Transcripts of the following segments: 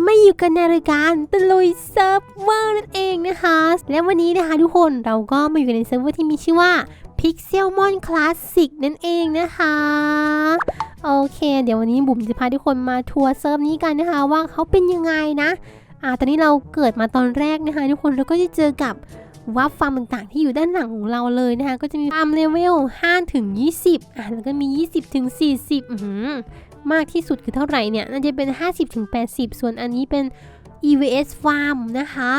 ไม่อยู่กันในรายการตะลุยเซิร์ฟเวอร์นั่นเองนะคะ และวันนี้นะคะทุกคนเราก็มาอยู่กันในเซิร์ฟเวอร์ที่มีชื่อว่า Pixelmon Classic นั่นเองนะคะโอเค เดี๋ยววันนี้บุ๋มจะพาทุกคนมาทัวร์เซิร์ฟนี้กันนะคะ ว่าเขาเป็นยังไงนะอ่าตอนนี้เราเกิดมาตอนแรกนะคะทุกคนเราก็จะเจอกับวับฟาร์มต่างๆที่อยู่ด้านหลังของเราเลยนะคะ ก็จะมีฟาร์มเลเวล5ถึง20อะแล้วก็มี 20ถึง40อื้อหือ มากที่สุดคือเท่าไหร่เนี่ยน่าจะเป็น 50ถึง80 ส่วนอันนี้เป็น EVS Farm นะคะ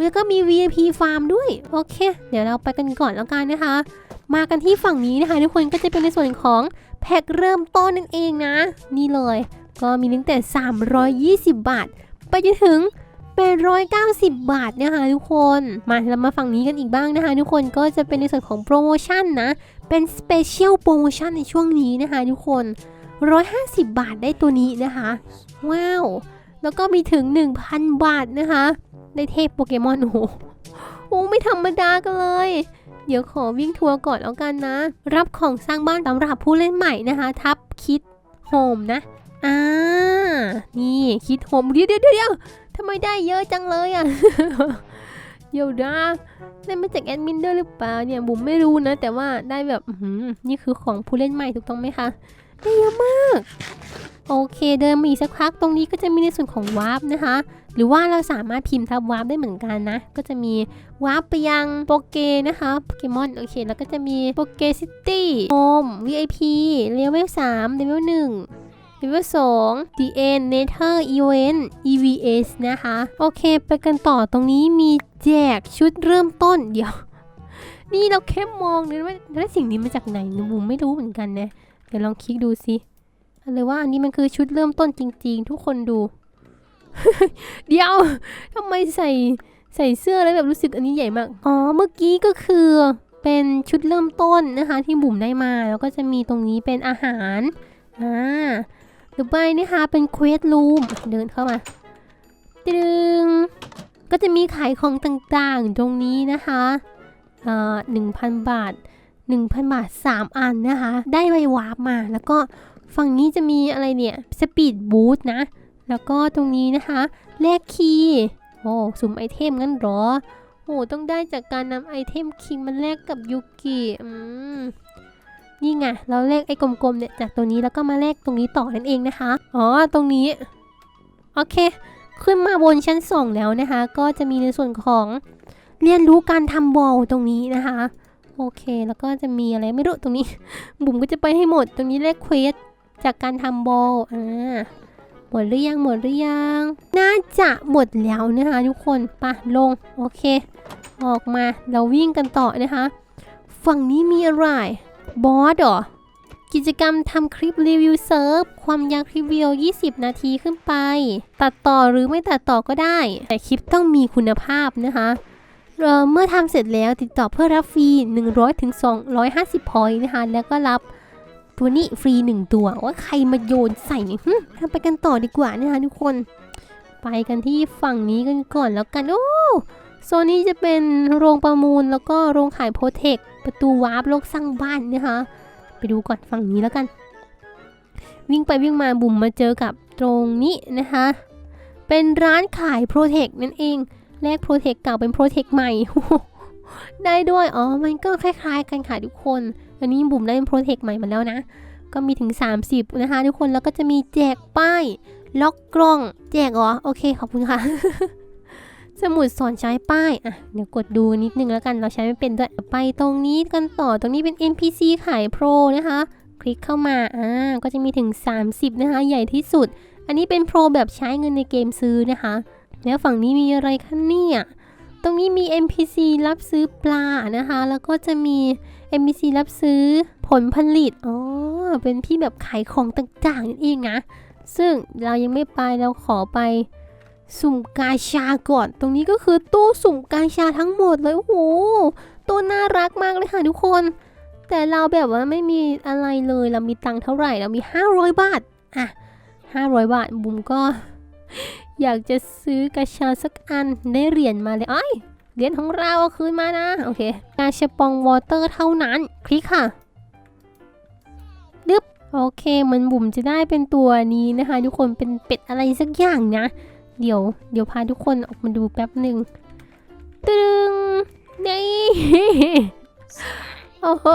แล้วก็มี VIP Farm ด้วย โอเค เดี๋ยวเราไปกันก่อนแล้วกันนะคะ มากันที่ฝั่งนี้นะคะ ทุกคนก็จะเป็นในส่วนของแพ็คเริ่มต้นนั่นเองนะ นี่เลย ก็มีตั้งแต่ 320 บาท ไปจนถึง890 บาทนะคะทุกคน มาเรามาฝั่งนี้กันอีกบ้างนะคะทุกคนก็จะเป็นในส่วนของโปรโมชั่นนะ เป็นสเปเชียลโปรโมชั่นในช่วงนี้นะคะทุกคน 150 บาทได้ตัวนี้นะคะ ว้าว แล้วก็มีถึง 1,000 บาทนะคะ ได้เทพโปเกมอนโอ้โหโอ้ไม่ธรรมดากันเลย เดี๋ยวขอวิ่งทัวร์ก่อนแล้วกันนะ รับของสร้างบ้านสำหรับผู้เล่นใหม่นะคะ ทับคิดโฮมนะ อ่า นี่คิดโฮมเดี๋ยวเดี๋ยวเดี๋ยวทำไมได้เยอะจังเลยอะเดี๋ยวนะได้มาจากแอดมินด้วยหรือเปล่าเนี่ยบุ๋มไม่รู้นะ แต่ว่าได้แบบนี่คือของผู้เล่นใหม่ถูกต้องไหมคะ ได้เยอะมาก โอเคเดินมาอีกสักพักตรงนี้ก็จะมีในส่วนของวาร์ปนะคะ หรือว่าเราสามารถพิมพ์ทับวาร์ปได้เหมือนกันนะ ก็จะมีวาร์ปไปยังโปเกนะคะโปเกมอนโอเค แล้วก็จะมีโปเกซิตี้โฮม VIP เลเวล3เลเวล1เลเวล2 The End Nether Event EVS นะคะ โอเค ไปกันต่อตรงนี้มีแจกชุดเริ่มต้นเดี๋ยว นี่เราแค่มองนะว่าแล้สิ่งนี้มาจากไหนหนูไม่รู้เหมือนกันนะ เดี๋ยวลองคลิกดูสิอะไรว่าอันนี้มันคือชุดเริ่มต้นจริง ๆ ทุกคนดู เดี๋ยวทำไมใส่ใส่เสื้อแล้วแบบรู้สึกอันนี้ใหญ่มาก อ๋อ เมื่อกี้ก็คือเป็นชุดเริ่มต้นนะคะ ที่บุ๋มได้มา แล้วก็จะมีตรงนี้เป็นอาหาร อ่าหรือไม่นะคะเป็นเควสรูมเดินเข้ามาตึงก็จะมีขายของต่างๆตรงนี้นะคะอ่อหนึ่งพันบาท 1,000 บาท 3 อันนะคะ ได้ใบวาร์ปมา แล้วก็ฝั่งนี้จะมีอะไรเนี่ยสปีดบูทนะ แล้วก็ตรงนี้นะคะแลกคีย์โอ้สุ่มไอเทมงั้นหรอ โอ้ต้องได้จากการนำไอเทมคีย์มาแลกกับยูกิอืมนี่ไงเราแลกไอ้กลมๆเนี่ยจากตัวนี้แล้วก็มาแลกตรงนี้ต่อนั่นเองนะคะ อ๋อตรงนี้ โอเค ขึ้นมาบนชั้นสองแล้วนะคะ ก็จะมีในส่วนของเรียนรู้การทำบอลตรงนี้นะคะ โอเค แล้วก็จะมีอะไรไม่รู้ตรงนี้ บุ๋มก็จะไปให้หมดตรงนี้แลกเควสจากการทำโบอ่าหมดหรือยังหมดหรือยัง น่าจะหมดแล้วนะคะทุกคนปะลงโอเค ออกมาเราวิ่งกันต่อนะคะ ฝั่งนี้มีอะไรบอสเหรอกิจกรรมทำคลิปรีวิวเซิร์ฟความยาวคลิปวิดีโอ 20 นาทีขึ้นไป ตัดต่อหรือไม่ตัดต่อก็ได้ แต่คลิปต้องมีคุณภาพนะคะ เเมื่อทำเสร็จแล้วติดต่อเพื่อรับฟรี 100ถึง250 พอยต์นะคะ แล้วก็รับตัวนี้ฟรี 1 ตัว ว่าใครมาโยนใส่เนี่ยหึเราไปกันต่อดีกว่านะคะทุกคน ไปกันที่ฝั่งนี้กันก่อนแล้วกัน โอ้โซนนี้จะเป็นโรงประมูลแล้วก็โรงขายโปรเทค ประตูวาร์ปโลกสร้างบ้านนะคะ ไปดูก่อนฝั่งนี้แล้วกัน วิ่งไปวิ่งมาบุ่มมาเจอกับตรงนี้นะคะ เป็นร้านขายโปรเทคนั่นเอง แลกโปรเทคเก่าเป็นโปรเทคใหม่ ได้ด้วย อ๋อ มันก็คล้ายๆกันค่ะทุกคน อันนี้บุ่มได้เป็นโปรเทคใหม่มาแล้วนะ ก็มีถึง 30 นะคะทุกคน แล้วก็จะมีแจกป้าย ล็อกกล้อง แจกเหรอ โอเค ขอบคุณค่ะ สมุดสอนใช้ป้าย อะ เดี๋ยวกดดูนิดนึงแล้วกัน เราใช้ไม่เป็นด้วย ไปตรงนี้กันต่อ ตรงนี้เป็น NPC ขายโปรนะคะ คลิกเข้ามา อ่า ก็จะมีถึง 30 นะคะ ใหญ่ที่สุด อันนี้เป็นโปรแบบใช้เงินในเกมซื้อนะคะ แล้วฝั่งนี้มีอะไรคะเนี่ย ตรงนี้มี NPC รับซื้อปลานะคะ แล้วก็จะมี NPC รับซื้อผลผลิต อ๋อ เป็นที่แบบขายของต่างๆนั่นเองนะ ซึ่งเรายังไม่ไป เราขอไปสุ่มกาชาก่อน ตรงนี้ก็คือตู้สุ่มกาชาทั้งหมดเลย โอ้โห ตัวน่ารักมากเลยค่ะทุกคน แต่เราแบบว่าไม่มีอะไรเลย เรามีตังค์เท่าไหร่ เรามี 500 บาท อะ 500 บาท บุมก็ อยากจะซื้อกาชาสักอันได้เหรียญมาเลยอ้อยเหรียญของเราเอาคืนมานะ โอเคกาชาปองวอเตอร์เท่านั้น คลิกค่ะดึบโอเคมันบุ๋มจะได้เป็นตัวนี้นะคะ ทุกคนเป็นเป็ดอะไรสักอย่างนะ เดี๋ยว เดี๋ยวพาทุกคนออกมาดูแป๊บหนึ่งตึงนี่โอ้โห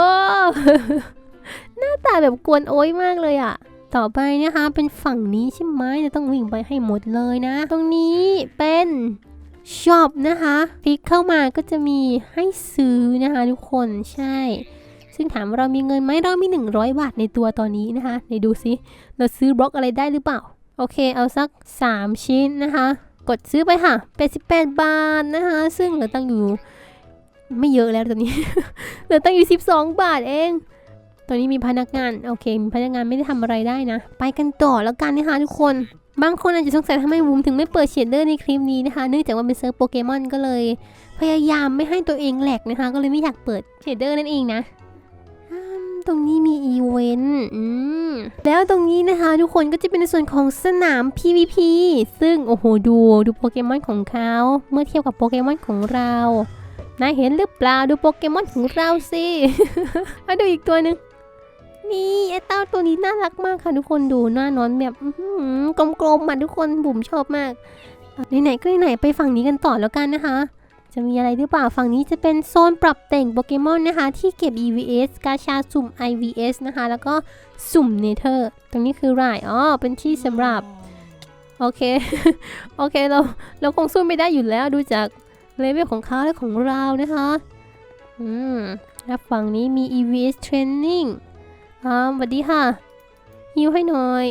หน้าตาแบบกวนโอ้ยมากเลยอะ ต่อไปนะคะ เป็นฝั่งนี้ใช่ไหมจะต้องวิ่งไปให้หมดเลยนะ ตรงนี้เป็นช็อปนะคะ คลิกเข้ามาก็จะมีให้ซื้อนะคะทุกคนใช่ ซึ่งถามว่าเรามีเงินไหมเรามี 100 บาทในตัวตอนนี้นะคะไหนดูซิเราซื้อบล็อกอะไรได้หรือเปล่า โอเค เอาสัก 3 ชิ้นนะคะ กดซื้อไปค่ะ88บาทนะคะ ซึ่งเหลือตั้งอยู่ไม่เยอะแล้วตอนนี้ เหลือตั้งอยู่ 12 บาทเอง ตอนนี้มีพนักงานโอเคมีพนักงานไม่ได้ทำอะไรได้นะ ไปกันต่อแล้วกันนะคะทุกคน บางคนอาจจะสงสัยทำไมวูมถึงไม่เปิดเชดเดอร์ในคลิปนี้นะคะ เนื่องจากว่าเป็นเซิร์ฟโปเกมอนก็เลย พยายามไม่ให้ตัวเองแหลกนะคะ ก็เลยไม่อยากเปิดเชดเดอร์นั่นเองนะตรงนี้มีอีเวนต์แล้วตรงนี้นะคะ ทุกคนก็จะเป็นในส่วนของสนาม PVP ซึ่งโอ้โหดูดูโปเกมอนของเขา เมื่อเทียบกับโปเกมอนของเรานายเห็นหรือเปล่าดูโปเกมอนของเราสิมาดูอีกตัวหนึ่ง นี่ไอ้เต้าตัวนี้น่ารักมากค่ะทุกคนดูหน้านอนแบบกลมๆมาทุกคนบุ๋มชอบมากไหนๆก็ไหนๆไปฝั่งนี้กันต่อแล้วกันนะคะ จะมีอะไรหรือเปล่าฝั่งนี้จะเป็นโซนปรับแต่งโปเกมอนนะคะ ที่เก็บ EVS กาชาสุ่ม IVS นะคะ แล้วก็สุ่มเนเธอร์ตรงนี้คือไรอ๋อเป็นที่สำหรับโอเค โอเคเราเราคงสู้ไม่ได้อยู่แล้วดูจากเลเวลของเขาและของเรานะคะ อืมแล้วฝั่งนี้มี EVS Training อ่าสวัสดีค่ะฮิวให้หน่อย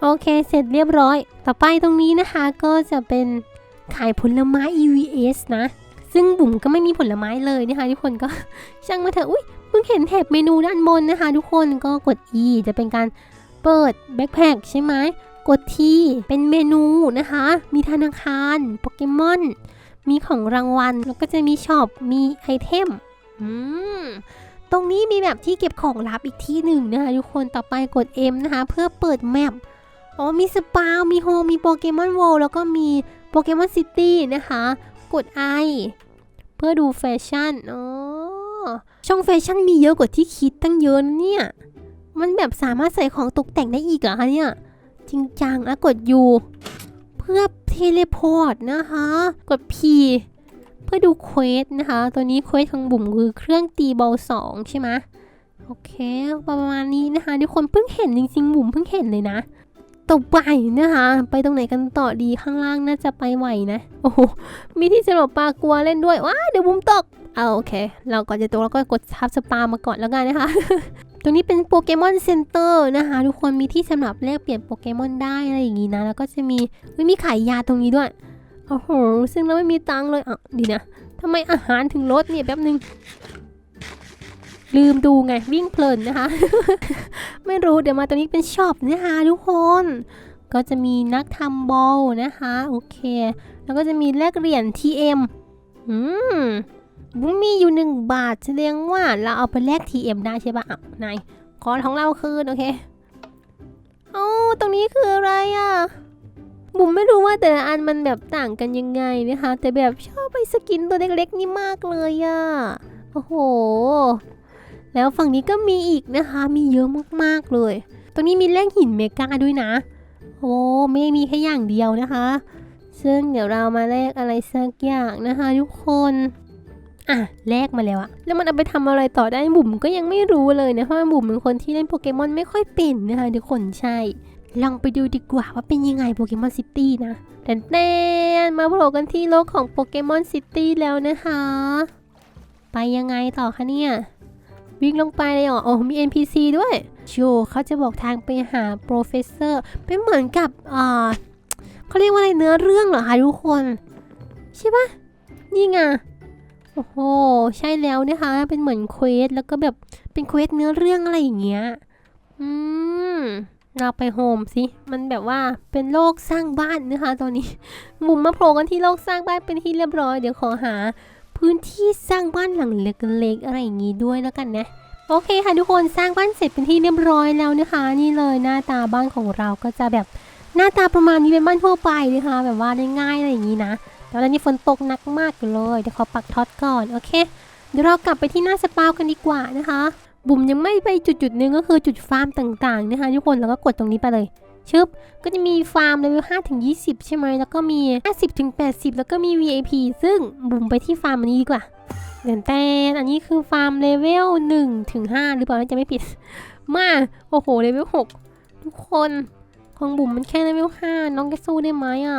โอเคเสร็จเรียบร้อย ต่อไปตรงนี้นะคะก็จะเป็นขายผลไม้ EVS นะ ซึ่งบุ๋มก็ไม่มีผลไม้เลยนะคะทุกคนก็ ช่างมาเถอะอุ้ยเพิ่งเห็นแถบเมนูด้านบนนะคะ ทุกคนก็กด E จะเป็นการเปิดแบ็คแพคใช่ไหมกดทีเป็นเมนูนะคะ มีธนาคารโปเกมอน มีของรางวัล แล้วก็จะมีช็อป มีไอเทม อืม ตรงนี้มีแบบที่เก็บของลับอีกที่หนึ่งนะคะทุกคนต่อไปกด M นะคะเพื่อเปิดแมปอ๋อมีสปามีโฮมีโปเกมอนโวแล้วก็มีโปเกมอนซิตี้นะคะ กด I เพื่อดูแฟชั่นอ๋อช่องแฟชั่นมีเยอะกว่าที่คิดตั้งเยอะนะเนี่ย มันแบบสามารถใส่ของตกแต่งได้อีกเหรอคะเนี่ย จริงจังแล้วกด U เพื่อเทเลพอร์ตนะคะ กด P เพื่อดูเควสนะคะ ตัวนี้เควสของบุ๋มคือเครื่องตีเบาสองใช่ไหมโอเค ประมาณนี้นะคะทุกคนเพิ่งเห็นจริงๆ บุ๋มเพิ่งเห็นเลยนะต่อไปนะคะ ไปตรงไหนกันต่อดีข้างล่างน่าจะไปไหวนะ โอ้โห มีที่สำหรับปลากลัวเล่นด้วย ว้า เดี๋ยวบุ๋มตก เอาโอเค เราก่อนจะตกเราก็กดทับสปามาก่อนแล้วกันนะคะ ตรงนี้เป็นโปเกมอนเซ็นเตอร์นะคะ ทุกคนมีที่สำหรับแลกเปลี่ยนโปเกมอนได้อะไรอย่างงี้นะ แล้วก็จะมีมีขายยาตรงนี้ด้วย โอ้โห ซึ่งเราไม่มีตังเลยอะดีนะทำไมอาหารถึงลดเนี่ยแป๊บนึง ลืมดูไงวิ่งเพลินนะคะ ไม่รู้เดี๋ยวมาตรงนี้เป็นช็อปนะคะทุกคน ก็จะมีนักทำบอลนะคะ โอเค แล้วก็จะมีแลกเหรียญ TM อืมบุ้มมีอยู่หนึ่งบาทแสดงว่าเราเอาไปแลก TM ได้ใช่ปะอะนายขอของเราคืนโอเค เอ้าตรงนี้คืออะไรอะ บุ๋มไม่รู้ว่าแต่ละอันมันแบบต่างกันยังไงนะคะ แต่แบบชอบไปสกินตัวเล็กๆนี่มากเลยอะ่ะโอ้โห แล้วฝั่งนี้ก็มีอีกนะคะ มีเยอะมากๆเลย ตรงนี้มีแร่หินเมกาด้วยนะ โอ้ไม่มีแค่อย่างเดียวนะคะ ซึ่งเดี๋ยวเรามาแลกอะไรสักอย่างนะคะทุกคนอะแลกมาแล้วอะแล้วมันเอาไปทำอะไรต่อได้บุ๋มก็ยังไม่รู้เลยนะเพราะว่าบุ๋มเป็นคนที่เล่นโปเกมอนไม่ค่อยเป็นนะคะทุกคนใช่ ลองไปดูดีกว่าว่าเป็นยังไงโปเกมอนซิตี้นะแต่แน่มาโผล่กันที่โลกของโปเกมอนซิตี้แล้วนะคะ ไปยังไงต่อคะเนี่ย วิ่งลงไปเลยเหรอโอ้มี NPC ด้วยโชเขาจะบอกทางไปหาโปรเฟสเซอร์เป็นเหมือนกับอ่าเขาเรียกว่าอะไรเนื้อเรื่องเหรอคะทุกคน ใช่ปะนี่ไงโอ้โหใช่แล้วนะคะ เป็นเหมือนเควสแล้วก็แบบเป็นเควสเนื้อเรื่องอะไรอย่างเงี้ยอืม เราไปโฮมสิมันแบบว่าเป็นโลกสร้างบ้านนะคะตอนนี้บุ๋มมาโผล่กันที่โลกสร้างบ้านเป็นที่เรียบร้อยเดี๋ยวขอหา พื้นที่สร้างบ้านหลังเล็กๆอะไรอย่างงี้ด้วยแล้วกันนะโอเคค่ะทุกคนสร้างบ้านเสร็จเป็นที่เรียบร้อยแล้วนะคะ นี่เลยหน้าตาบ้านของเราก็จะแบบหน้าตาประมาณนี้เป็นบ้านทั่วไปนะคะ แบบว่าได้ง่ายอะไรอย่างนี้นะแต่ว่าตอนนี้ฝนตกหนักมากเลยเดี๋ยวขอปักท็อตก่อนโอเคเดี๋ยวเรากลับไปที่หน้าสปาวกันดีกว่านะคะ บุ๋มยังไม่ไปจุดจุดหนึ่งก็คือจุดฟาร์มต่างๆนะคะทุกคนแล้วก็กดตรงนี้ไปเลยชึบก็จะมีฟาร์มเลเวล5ถึง 20 ใช่ไหมแล้วก็มี 50ถึง80 แล้วก็มี VIP ซึ่งบุ๋มไปที่ฟาร์มอันนี้ดีกว่าเดี๋ยวแต่อันนี้คือฟาร์มเลเวล1ถึง5หรือเปล่าจะไม่ผิด มา โอ้โหเลเวล6ทุกคนของบุ๋มมันแค่เลเวล5น้องจะสู้ได้ไหมอะ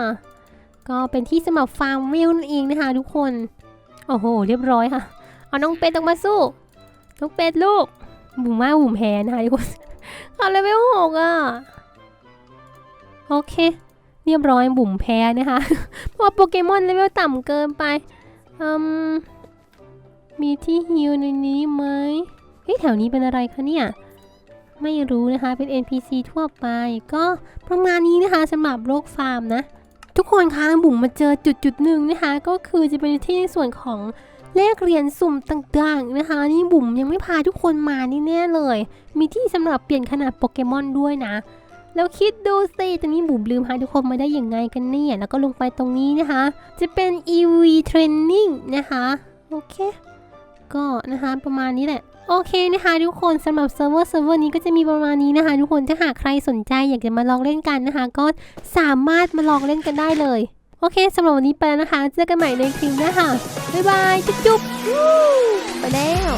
ก็เป็นที่สำหรับฟาร์มเวลนั่นเองนะคะทุกคน โอ้โห เรียบร้อยค่ะ เอาน้องเป็ดออกมาสู้ น้องเป็ดลูก บุ๋มว่าบุ๋มแพ้นะคะทุกคนเอาเลเวลหกอะ โอเค เรียบร้อยบุ๋มแพ้นะคะ เพราะโปเกมอนเลเวลต่ำเกินไปอืมมีที่ฮิลในนี้ไหมเฮ้ยแถวนี้เป็นอะไรคะเนี่ย ไม่รู้นะคะเป็น NPC ทั่วไป ก็ประมาณนี้นะคะสำหรับโลกฟาร์มนะ ทุกคนคะบุ๋มมาเจอจุดจุดหนึ่งนะคะ ก็คือจะเป็นที่ส่วนของ เลขเหรียญสุ่มต่างๆนะคะ นี่บุ๋มยังไม่พาทุกคนมานี่แน่เลย มีที่สำหรับเปลี่ยนขนาดโปเกมอนด้วยนะ แล้วคิดดูสิตอนนี้บุ๋มลืมพาทุกคนมาได้ยังไงกันเนี่ยแล้วก็ลงไปตรงนี้นะคะ จะเป็น EV Training นะคะ โอเค ก็นะคะประมาณนี้แหละโอเคนะคะทุกคนสำหรับเซิร์ฟเวอร์เซิร์ฟเวอร์นี้ก็จะมีประมาณนี้นะคะ ทุกคนถ้าหากใครสนใจอยากจะมาลองเล่นกันนะคะ ก็สามารถมาลองเล่นกันได้เลย โอเคสำหรับวันนี้ไปแล้วนะคะ เจอกันใหม่ในคลิปหน้าค่ะ บ๊ายบาย จุ๊บจุ๊บไปแล้ว